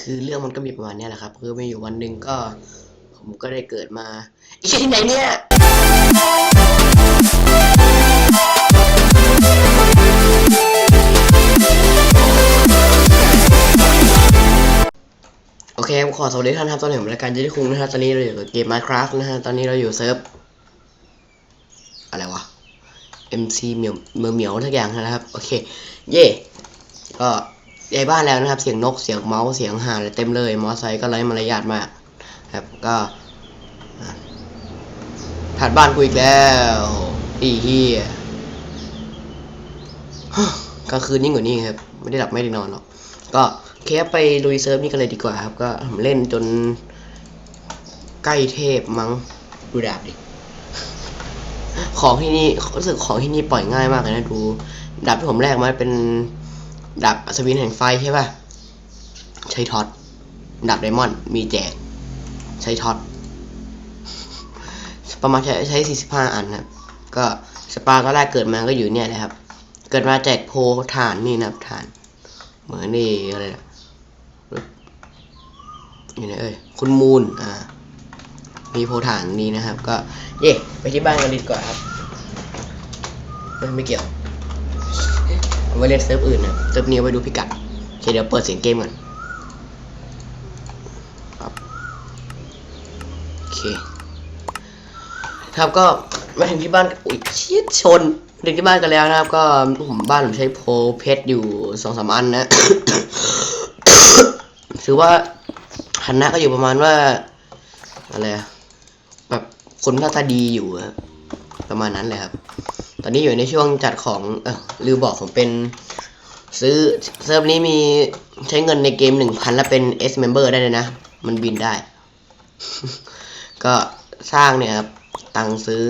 คือเรื่องมันก็มีประมาณนี้แหละครับ คือมีอยู่วันหนึ่งก็ ผมก็ได้เกิดมาไอ้เชี่ยที่ไหนเนี่ยโอเคผมขอสวัสดีท่านครับตอนนี้ผมรายการเจดี่คุงนะครับตอนนี้เราอยู่กับเกม Minecraft นะฮะตอนนี้เราอยู่เซิร์ฟอะไรวะ MC เหมียวเหมียวเหมียวทุกอย่างนะครับ โอเค เย่ก็ ย้ายบ้านแล้วนะครับ เสียงนกเสียงเมาส์เสียงห่านเต็มเลย มอไซค์ก็ไร้มารยาทมากครับก็อะถัดบ้านกูอีกแล้วอีเฮียกลางคืนยิ่งกว่านี้ครับ ไม่ได้หลับไม่ได้นอนหรอก ก็เคฟไปลุยเซิร์ฟนี่กันเลยดีกว่าครับ ก็เล่นจนใกล้เทพมั้งดูดาบดิ ของที่นี่รู้สึกของที่นี่ปล่อยง่ายมากเลยนะดู ดาบที่ผมแรกมาเป็น ดาบอัศวินแห่งไฟใช่ป่ะ ใช้ท็อตดาบไดมอนด์มีแจก ใช้ท็อตประมาณใช้ใช้สี่สิบห้าอันครับ ก็สปาก็แรกเกิดมาก็อยู่เนี่ยแหละครับ เกิดมาแจกโพฐานนี่นะครับฐาน เหมือนนี่อะไรนะอยู่ไหนเอ้ยคุณมูลอ่ามีโพฐานนี้นะครับ ก็เย่ไปที่บ้านกันดีกว่าครับไม่เกี่ยว ไว้เล่นเซิร์ฟอื่นนะเซิร์ฟนี้ไว้ดูพิกัดโอเคเดี๋ยวเปิดเสียงเกมก่อนครับโอเคครับก็มาถึงที่บ้านอุ้ยเชียดชนถึงที่บ้านกันแล้วนะครับ ก็ผมบ้านผมใช้โพเพชรอยู่สองสามอันนะถือว่าฐานะก็อยู่ประมาณว่าอะไรแบบคนหน้าตาดีอยู่อะประมาณนั้นเลยครับ ตอนนี้อยู่ในช่วงจัดของเออลืมบอกผมเป็น ซื้อเซิร์ฟนี้มีใช้เงินในเกมหนึ่งพันแล้วเป็น S member ได้เลยนะ มันบินได้ ก็สร้างเนี่ยครับตังค์ซื้อ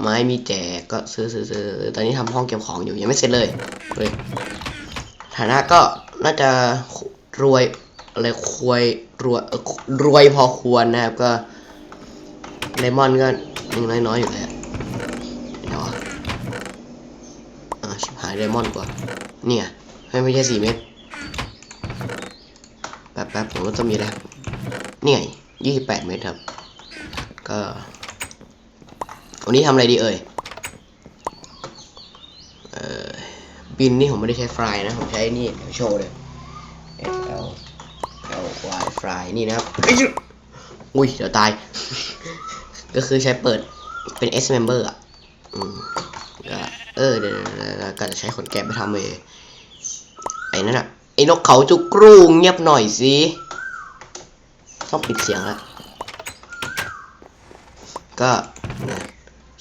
ไม้มีแจกก็ซื้อซื้อซื้อตอนนี้ทำห้องเก็บของอยู่ยังไม่เสร็จเลยเลยฐานะก็น่าจะรวยอะไรควยรวยรวยพอควรนะครับก็เลมอนก็ยังน้อยๆอยู่เลยอะเดี๋ยวอะอ่า ชิบหายเลมอนกว่าเนี่ยให้ไม่ใช่สี่เม็ดแป๊บแป๊บผมว่าจะมีแล้วนี่ไงยี่สิบแปดเม็ดครับ ก็วันนี้ทำอะไรดีเอ่ยเออบินนี่ผมไม่ได้ใช้ฟลายนะ ผมใช้นี่เดี๋ยวโชว์เลย S L L Y ฟลายนี่นะครับ อุ้ย เดี๋ยวตาย ก็คือใช้เปิดเป็น S member อะ อืมก็ เออเดี๋ยวเดี๋ยวเดี๋ยวก็จะใช้ขนแกะไปทำเลยไอ้นั่นอะไอ้นกเขาจุกรูเงียบหน่อยสิต้องปิดเสียงละก็เนี่ย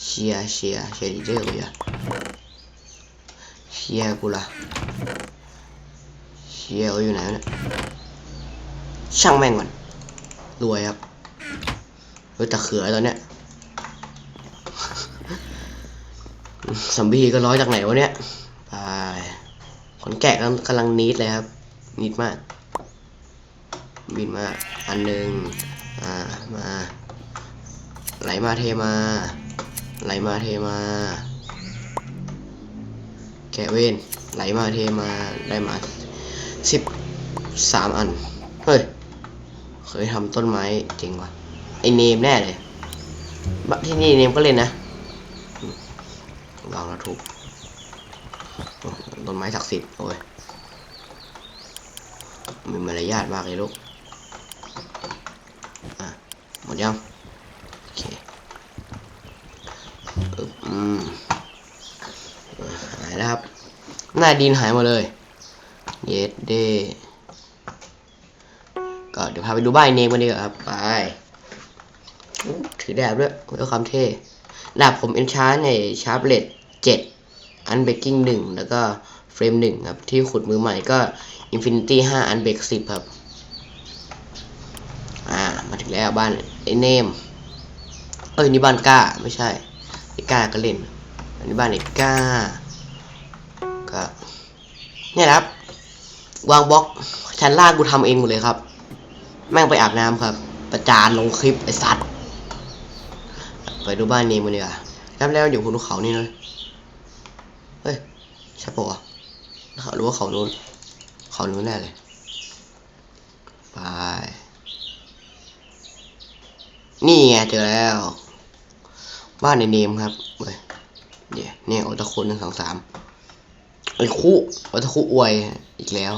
เชียเชียเชียร์ดีเจกูอย่าเชียกูละเชียกูอยู่ไหนเนี่ยช่างแม่งก่อนรวยครับเฮ้ยแต่เขือตอนเนี้ย ซอมบี้ก็ร้อยจากไหนวะเนี่ยไปขนแกะกำลังนิดเลยครับ นิดมาก บินมา อันหนึ่งอ่า มา ไหลมาเทมา ไหลมาเทมา แกะเวนไหลมาเทมา ได้มาสิบสามอัน เฮ้ย เคยทำต้นไม้จริงวะไอเนมแน่เลยที่นี่เนมก็เล่นนะ วางแล้วถูกต้นไม้ศักดิ์สิทธิ์โอ้ยมีมารยาทมากเลยลูกอะหมดยังโอเคอืมหายแล้วครับ หน้าดินหายหมดเลย เยสเดก็เดี๋ยวพาไปดูบ้านไอ้เนมกันดีกว่าครับ ไป ถือแดบด้วยด้วยความเท่ ดาบผมเอ็นชาร์ในชาร์ปเลตเจ็ดอันเบกกิ้งหนึ่งแล้วก็เฟรมหนึ่งครับ ที่ขุดมือใหม่ก็อินฟินิตี้ห้าอันเบกสิบครับ อ่า มาถึงแล้วบ้านไอเนม เอ้ย นี่บ้านก้า ไม่ใช่ไอก้าก็เล่น อันนี้บ้านไอก้าก็เนี่ยครับ วางบล็อกชั้นล่างกูทำเองหมดเลยครับ แม่งไปอาบน้ำครับ ประจานลงคลิปไอสัตว์ ไปดูบ้านเนมกันดีกว่ารับแล้วอยู่บนเขานี่เลยเฮ้ยใช่ปะวะเขารู้ว่าเขานู้นเขานู้นแน่เลยไปนี่ไงเจอแล้ว บ้านในเนมครับเฮ้ยเดี๋ยนี่โอตะคุณหนึ่งสองสามไอ้คุโอตะคุอวยอีกแล้ว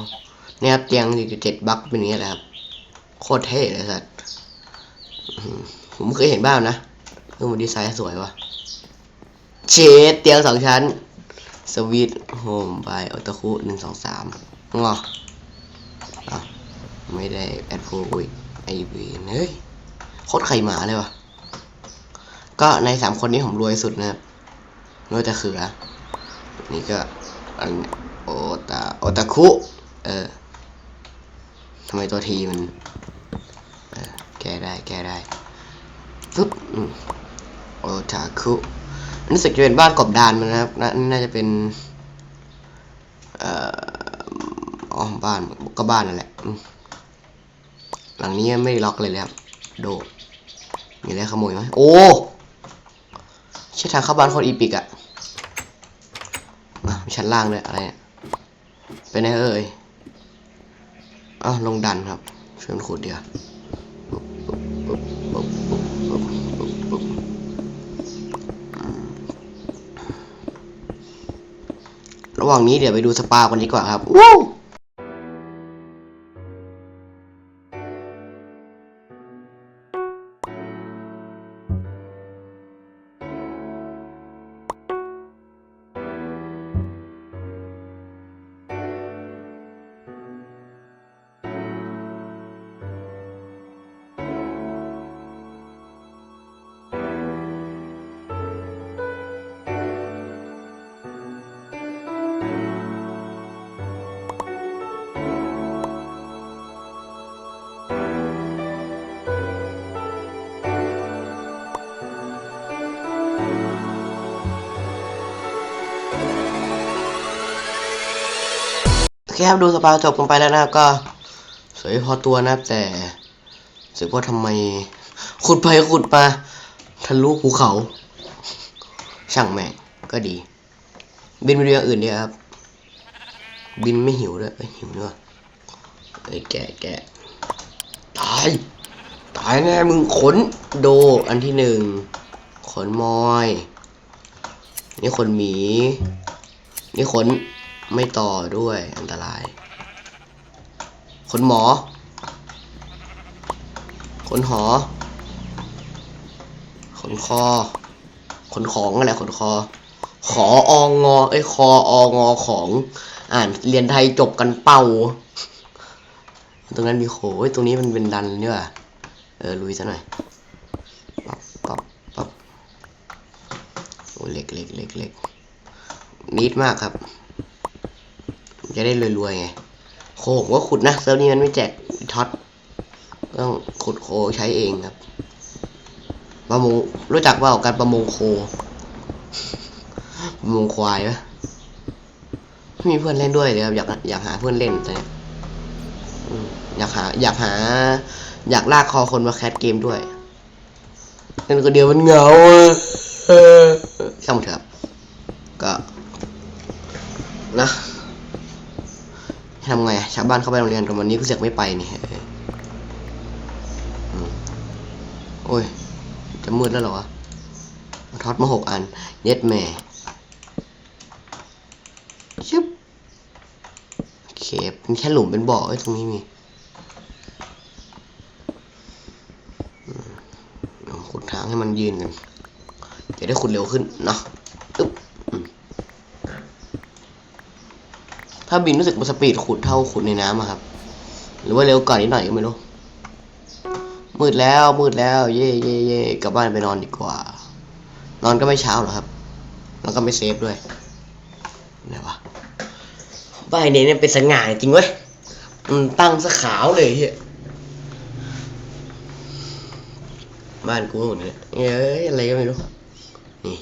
นี่ครับเตียงสี่เจ็ดบัคเป็นนี้แหละครับโคตรเท่เลยสัตว์ผมเคยเห็นบ้านนะ เออมันดีไซน์สวยว่ะเชดเตียงสองชั้น สวีทโฮมบายโอตะคุหนึ่งสองสามงออะไม่ได้แอดพูอุ้ยไอวีเฮ้ยโคตรไข่หมาเลยวะก็ในสามคนนี้ผมรวยสุดนะครับไม่ว่าจะคืออะนี่ก็อันโอตาโอตาคุ เออทำไมตัวทีมันแก้ได้แก้ได้ปึ๊บ โอตาคุรู้สึกจะเป็นบ้านกบดานมันนะครับน่าน่าจะเป็นเอ่ออ๋อบ้านก็บ้านนั่นแหละหลังนี้ไม่ได้ล็อกเลยแล้วโดมีอะไรขโมยไหมโอ้ใช่ทางเข้าบ้านคนอีปิกอะมีชั้นล่างด้วยอะไรเนี่ยเป็นไงเอ่ยอ้าวลงดันครับชวนขุดเดียว ว่างนี้เดี๋ยวไปดูสปากันดีกว่าครับวู้ เคครับดูสปาจบลงไปแล้วนะครับก็สวยพอตัวนะครับแต่สึกว่าทำไมขุดไปขุดมาทะลุภูเขา ช่างแม่งก็ดี บินไปเรื่องอื่นดีครับ บินไม่หิวด้วยเอ้ยหิวด้วยไอ้แกะแกะตายตายแน่มึงขนโดอันที่หนึ่งขนมอย นี่ขนหมี นี่ขน ไม่ต่อด้วยอันตรายขนหมอขนหอขนคอขนของอะไรขนคอ ขอองอเอ้ยคอองอของ อ่านเรียนไทยจบกันเป่า ตรงนั้นมีโขเอ้ยตรงนี้มันเป็นดันเนี่ยเออลุยซะหน่อยปับปับปับโอ้เล็กเล็กเล็กเล็กนิดมากครับ จะได้รวยๆไงโคผมก็ขุดนะเซิร์ฟนี้มันไม่แจกท็อตต้องขุดโคใช้เองครับประมงรู้จักว่าการประมงโคประมงควายปะไม่มีเพื่อนเล่นด้วยเลยครับอยากอยากหาเพื่อนเล่นแต่อยากหา อยากหา อยากลากคอคนมาแคสเกมด้วยเล่นคนเดียวมันเหงาอะเออช่างมันเถอะครับ ก็ นะทำไงอะชาวบ้านเข้าไปโรงเรียนกันวันนี้กูเสือกไม่ไปนี่เอออืมโอ้ย จะมืดแล้วเหรอวะท็อตมาหกอัน เย็ดแม่ชึบโอเค เป็นแค่หลุมเป็นบ่อไอ้ตรงนี้มีขุดทางให้มันยืนกันจะได้ขุดเร็วขึ้นเนาะอึ๊บอืม ถ้าบินรู้สึกมันสปีดขุดเท่าขุดในน้ำอะครับ หรือว่าเร็วก่อนนิดหน่อยก็ไม่รู้ มืดแล้วมืดแล้ว เย่เย่เย่กลับบ้านไปนอนดีกว่า นอนก็ไม่เช้าหรอกครับ แล้วก็ไม่เซฟด้วยไหนวะบ้านเนี่ยเป็นสง่าจริงเว้ยมันตั้งสขาวเลยเฮียบ้านกูหมดเลยเอ้ยอะไรก็ไม่รู้ นี่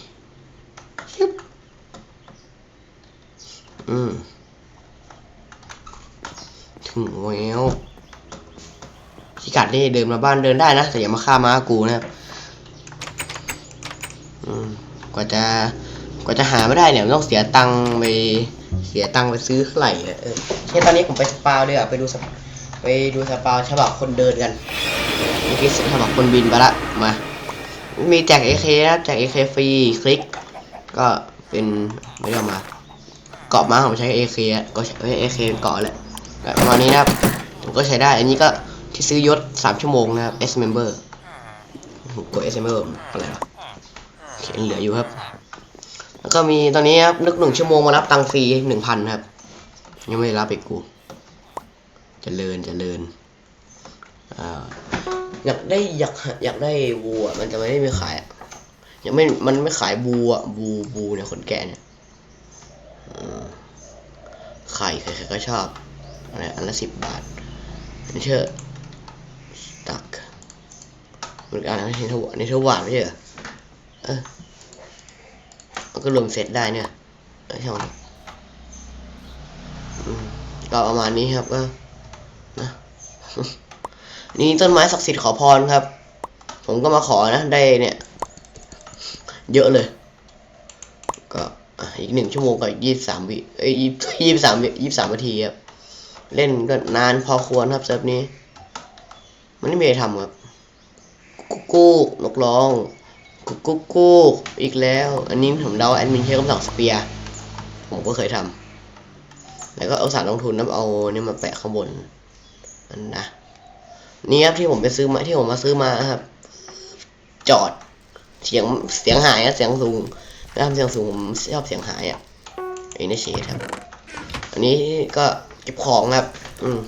อืม ถึงแล้วพิกัดนี่เดินมาบ้านเดินได้นะ แต่อย่ามาฆ่าม้ากูนะครับกว่าจะกว่าจะหาไม่ได้เนี่ยต้องเสียตังค์ไปเสียตังค์ไปซื้อไหร่อะเออโอเคตอนนี้ผมไปสปาด้วยอะไปดูสไปดูสปาฉบับคนเดินกันมื่อกี้สำหรับคนบินไปละมามีแจก AK นะครับแจก AK ฟรีคลิก ก็เป็นไม่ได้เอามา เกาะม้าผมใช้ AK อะก็ใช้ AK เคเกาะแหละ ประมาณนี้นะครับผมก็ใช้ได้ อันนี้ก็ที่ซื้อยศ3ชั่วโมงนะครับ S member ผมกด S member อะไรวะเขียนเหลืออยู่ครับ แล้วก็มีตอนนี้ครับนึกหนึ่งชั่วโมงมารับตังฟรีหนึ่งพันครับ ยังไม่ได้รับไปกูจเจริญเจริญอ่าอยากได้อยากอยากได้วัว มันจะไม่ได้มีขายยังไม่มันไม่ขายบูอะบูบูเนี่ยขนแกะเนี่ยไข่ใครๆก็ชอบ อะไรอันละสิบบาทอันนี้เชื่อตักมันอ่านในทวในทวารไม่ใช่เหรอเออมันก็รวมเซตได้เนี่ยเออใช่ไหมอืมก็ประมาณนี้ครับก็นะนี่ต้นไม้ศักดิ์สิทธิ์ขอพรครับ ผมก็มาขอนะได้เนี่ย เยอะเลย ก็อีกหนึ่งชั่วโมงกับยี่สามวิเอ้ยยี่สามวิยี่สามนาทีครับ เล่นก็นานพอควรครับเซิร์ฟนี้ มันไม่มีอะไรทำครับกุ๊กกุ๊กนกร้องกุ๊กกุ๊กกุ๊กอีกแล้ว อันนี้ผมเดาแอดมินใช้คำสั่งสเปียร์ผมก็เคยทำแล้วก็เอาสารลงทุนน้ำเอาเนี่ยมาแปะข้างบนนั่นนะนี่ครับที่ผมไปซื้อมาที่ผมมาซื้อมาครับ จอดเสียงเสียงหายอะเสียงสูงแล้วทำเสียงสูงผมชอบเสียงหายอะไอ้นี่เชดครับ อันนี้ก็ เก็บของครับ อืม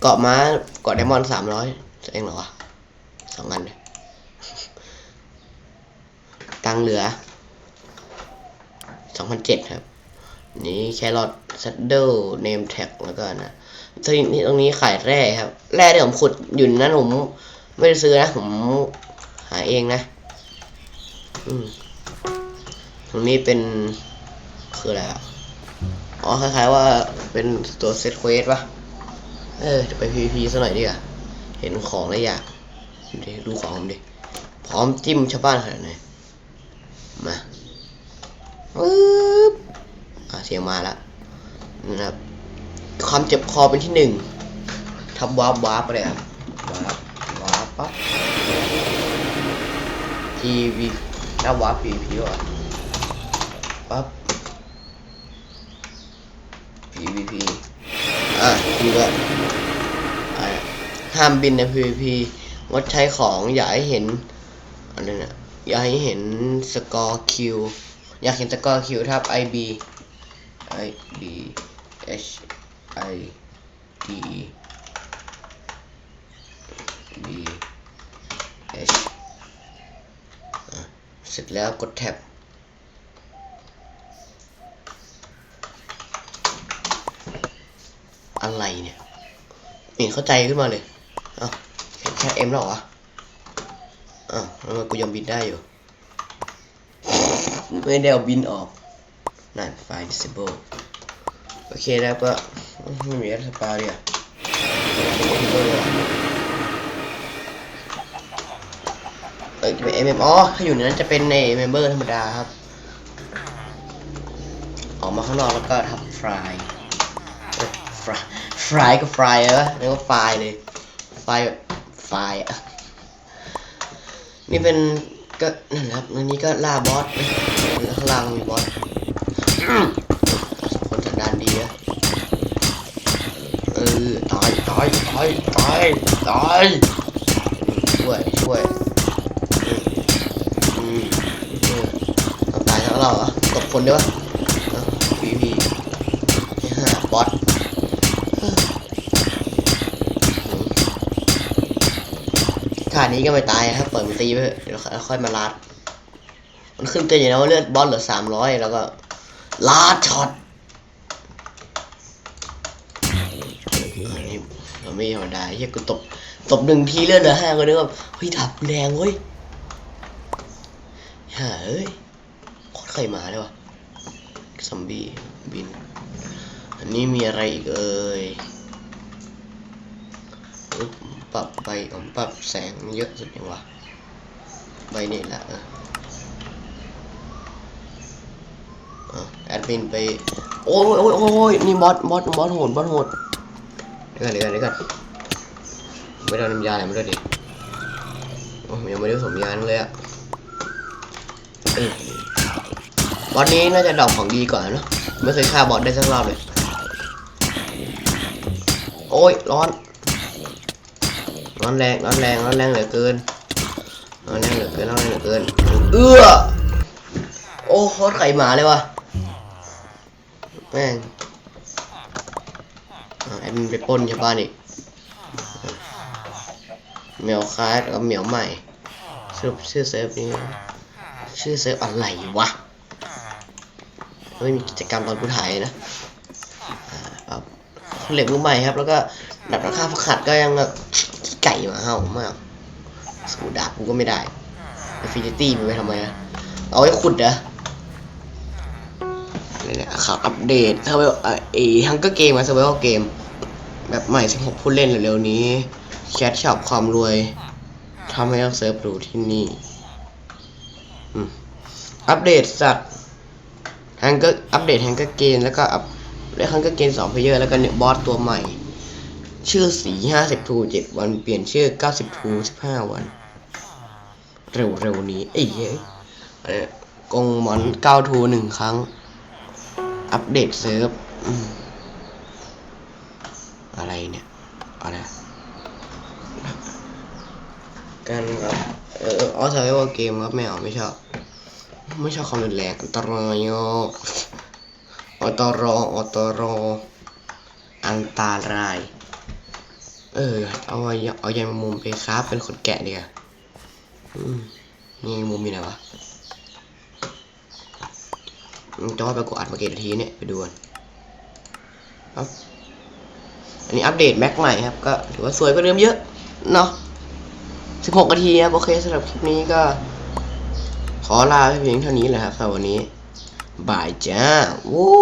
เกาะม้าเกาะไดมอนด์สามร้อยเองเหรอวะสองอันเลยตังเหลือสองพันเจ็ดครับ นี่แครอทซัดเดิลเนมแท็กแล้วก็นะที่นี่ตรงนี้ขายแร่ครับ แร่ที่ผมขุดอยู่นั้นผมไม่ได้ซื้อนะ ผมหาเองนะ อืมตรงนี้เป็นคืออะไรอะ อ๋อคล้ายๆว่าเป็นตัวเซตเควสปะเออจะไป PVP ซะหน่อยดิอะเห็นของแล้วอยากดูดูของผมดิ พร้อมจิ้มชาวบ้านขนาดไหนมาปึ๊บอะเสียงมาแล้วนะครับความเจ็บคอเป็นที่หนึ่งทำวาร์ปวาร์ปไปเลยครับวาร์ปวาร์ปปั๊บทีวีหน้าวาร์ปพีพีว่ะปั๊บ PVP อะดีด้วยอะห้ามบินใน PVP งดใช้ของอย่าให้เห็นอะไรนะอย่าให้เห็นสกอร์คิวอยากเห็นสกอร์คิวทับ IB IB H I D B H อะเสร็จแล้วกดแท็บ อะไรเนี่ยเห็นเข้าใจขึ้นมาเลยเอ้าเห็นแค่เอ็มหรอวะอ้าวแล้วทำไมกูยังบินได้อยู่ ไม่ได้เอาบินออกนั่นไฟ disable โอเคแล้วก็ไม่มีอะไรสปาเลยอะเออจะเป็น MM อ๋อถ้าอยู่ในนั้นจะเป็นใน member ธรรมดาครับ ออกมาข้างนอกแล้วก็ทำ fry ฟรายฟรายก็ฟรายเลยวะเรียกว่าไฟล์เลย ไฟล์แบบไฟล์อะนี่เป็นก็นั่นครับอันนี้ก็ล่าบอสแล้วข้างล่างมีบอสคนสันดานดีอะเออตายตายตายตายตายช่วยช่วยอืมอืมต้อตายทั้งเราเหรอตบคนด้วยวะพีพีนี่ฮะบอส ท่านี้ก็ไม่ตายครับเปิดมันตีไปเดี๋ยวค่อยมาลาดมันขึ้นเตือนอยู่นะว่าเลือดบอสเหลือสามร้อยแล้วก็ลาดช็อตไม่ธรรมดาเฮียกูตบตบหนึ่งทีเลือดเหลือห้าก็นึกว่าเฮ้ยดับแรงเว้ยฮ่าเอ้ยโคตรเคยมาเลยวะซอมบี้บิน อันนี้มีอะไรอีกเอ่ย ปึ๊บปรับไปผมปรับแสงเยอะสุดยังวะใบนี่แหละเออแอดมินไปโอ้ยโอ้ยโอ้ยนี่บอสบอสบอสโหดบอสโหดเดี๋ยวก่อนเดี๋ยวก่อนเดี๋ยวก่อนไม่ได้น้ำยาอะไรมาด้วยดิอ้ยยังไม่ได้สมยานเลยอะเออวันนี้น่าจะดอกของดีก่อนเนอะไม่เคยฆ่าบอสได้สักรอบเลยโอ้ยร้อน ร้อนแรงร้อนแรงร้อนแรงเหลือเกินร้อนแรงเหลือเกินร้อนแรงเหลือเกิน เอื้อโอ้โคตรไข่หมาเลยวะแม่งอะแอดมินไปป้นชาวบ้านอีกเหมียวคาร์ดกับเหมียวใหม่สรุปชื่อเซฟนี้ชื่อเซฟอะไรวะไม่มีกิจกรรมตอนกูถ่ายนะเหล็กมือใหม่ครับ แล้วก็ดับราคาฝักขัดก็ยังแบบ ไก่มาเห่ามากสูดาบกูก็ไม่ได้ฟินิตี้มันไปทำไมอะเอาไว้ขุดเหรอะเนี่ยข่าวอัปเดตเทอร์เวลไอ้ฮังก็เกมมาเซอร์เวลเกม แบบใหม่ 16 ผู้เล่นเร็วๆนี้แคทช็อปความรวยทำให้เราเซิร์ฟดูที่นี่อัปเดตสัตว์ฮังก็อัปเดตฮังก็เกมแล้วก็อัปเดตฮังก็เกม2เพลเยอร์แล้วก็เนี่ยบอสตัวใหม่ ชื่อสี50ทู7วันเปลี่ยนชื่อ90ทู15วัน เร็วๆนี้เอ้ยเอ้ยอะไรเนี่ยกงมอน9ทูหนึ่งครั้ง อัปเดตเซิร์ฟอะไรเนี่ยอะไรกันครับเออออใช่ว่าเกมครับไม่เอาไม่ชอบไม่ชอบความรุนแรงอันตรายอะอันตรายอันตรายอันตราย เออ เอาไเอายายมุมไปคราฟเป็นขนแกะดีกว่าอืมนี่มุมมีไหนวะจะว่าไปกดอัดมาเกี่นาทีเนี่ยไปดูกันครับอันนี้อัปเดตแม็กใหม่ครับ ก็ถือว่าสวยกว่าเดิมเยอะ เนาะ16นาทีครับ โอเคสำหรับคลิปนี้ก็ ขอลาเพียงเท่านี้แหละครับสำหรับวันนี้ บายจ้าวู้